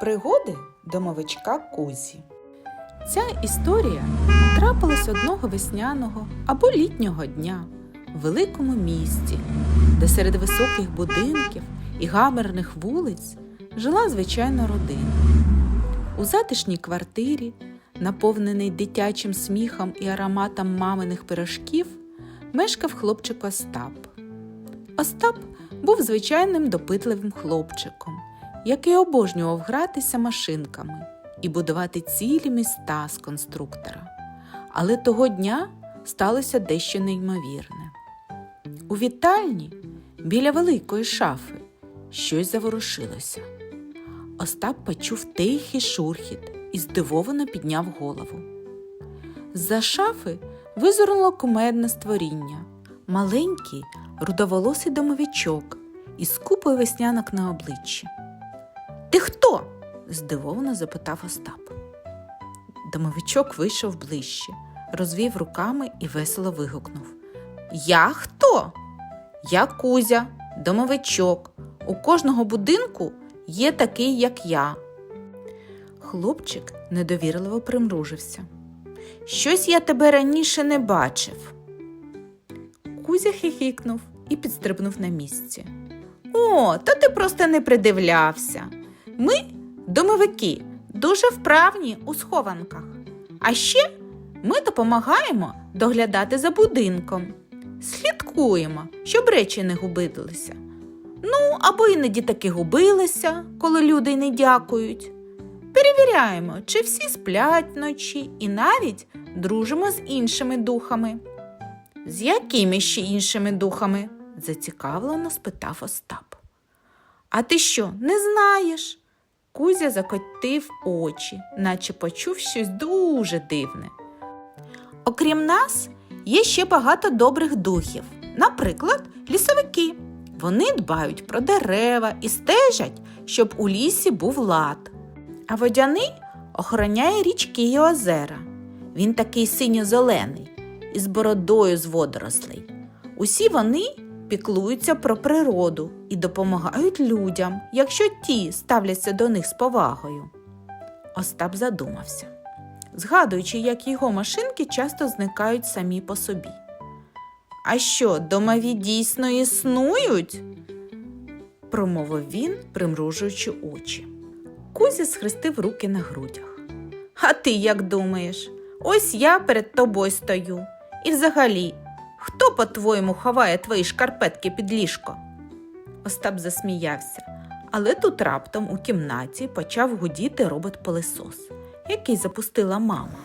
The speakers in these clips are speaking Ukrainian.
Пригоди домовичка Кузі. Ця історія трапилась одного весняного або літнього дня в великому місті, де серед високих будинків і гамерних вулиць жила звичайна родина. У затишній квартирі, наповненій дитячим сміхом і ароматом маминих пирожків, мешкав хлопчик Остап. Остап був звичайним допитливим хлопчиком, який обожнював гратися машинками і будувати цілі міста з конструктора. Але того дня сталося дещо неймовірне. У вітальні біля великої шафи щось заворушилося. Остап почув тихий шурхіт і здивовано підняв голову. З-за шафи визирнуло кумедне створіння, маленький рудоволосий домовичок із купою веснянок на обличчі. Ти хто? здивовано запитав Остап. Домовичок вийшов ближче, розвів руками і весело вигукнув. Я хто? Я Кузя, домовичок. У кожного будинку є такий, як я. Хлопчик недовірливо примружився. Щось я тебе раніше не бачив. Кузя хихикнув і підстрибнув на місці. О, то ти просто не придивлявся. Ми, домовики, дуже вправні у схованках. А ще ми допомагаємо доглядати за будинком, слідкуємо, щоб речі не губилися. Ну, або іноді таки губилися, коли люди не дякують. Перевіряємо, чи всі сплять вночі і навіть дружимо з іншими духами. З якими ще іншими духами? зацікавлено спитав Остап. А ти що, не знаєш? Кузя закотив очі, наче почув щось дуже дивне. Окрім нас, є ще багато добрих духів, наприклад, лісовики. Вони дбають про дерева і стежать, щоб у лісі був лад. А водяний охороняє річки й озера. Він такий синьо-зелений, із бородою з водорослей. Усі вони піклуються про природу і допомагають людям, якщо ті ставляться до них з повагою. Остап задумався, згадуючи, як його машинки часто зникають самі по собі. А що, домові дійсно існують? промовив він, примружуючи очі. Кузя схрестив руки на грудях. А ти як думаєш? Ось я перед тобою стою. І взагалі, хто, по-твоєму, ховає твої шкарпетки під ліжко? Остап засміявся, але тут раптом у кімнаті почав гудіти робот-пилисос, який запустила мама.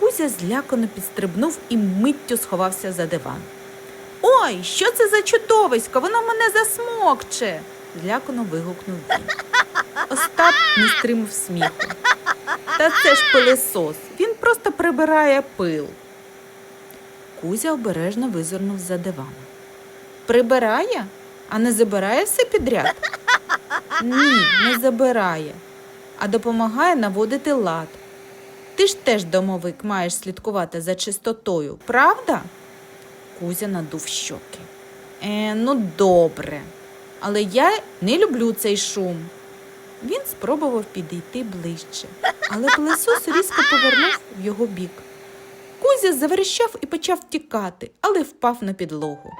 Кузя злякано підстрибнув і миттю сховався за диван. Ой, що це за чудовисько? Воно мене засмокче. злякано вигукнув він. Остап не стримав сміху. Та це ж пилисос, він просто прибирає пил. Кузя обережно визирнув за дивана. Прибирає, а не забирає все підряд? Ні, не забирає, а допомагає наводити лад. Ти ж теж, домовик, маєш слідкувати за чистотою, правда? Кузя надув щоки. Е, ну добре, але я не люблю цей шум. Він спробував підійти ближче, але пилисос різко повернув в його бік. Кузя заверещав і почав тікати, але впав на підлогу.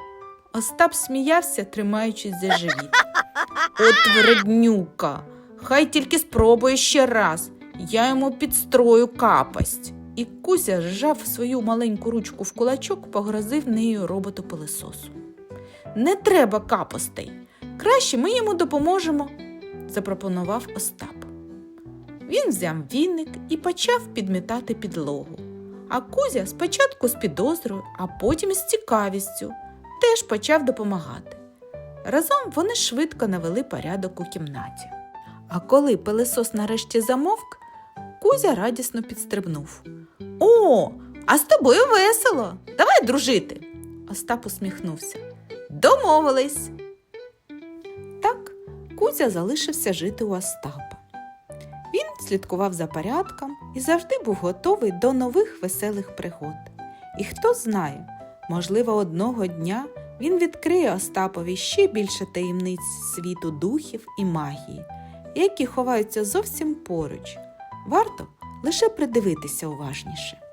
Остап сміявся, тримаючись за живіт. От вреднюка, хай тільки спробує ще раз. Я йому підстрою капасть. І Кузя зжав свою маленьку ручку в кулачок, погрозив нею роботу пилисосу. Не треба капостей. Краще ми йому допоможемо, запропонував Остап. Він взяв віник і почав підмітати підлогу. А Кузя спочатку з підозрою, а потім з цікавістю теж почав допомагати. Разом вони швидко навели порядок у кімнаті. А коли пилисос нарешті замовк, Кузя радісно підстрибнув. О, а з тобою весело. Давай дружити. Остап усміхнувся. Домовились. Так, Кузя залишився жити у Остапа. Він слідкував за порядком і завжди був готовий до нових веселих пригод. І хто знає, можливо, одного дня він відкриє Остапові ще більше таємниць світу духів і магії, які ховаються зовсім поруч. Варто лише придивитися уважніше.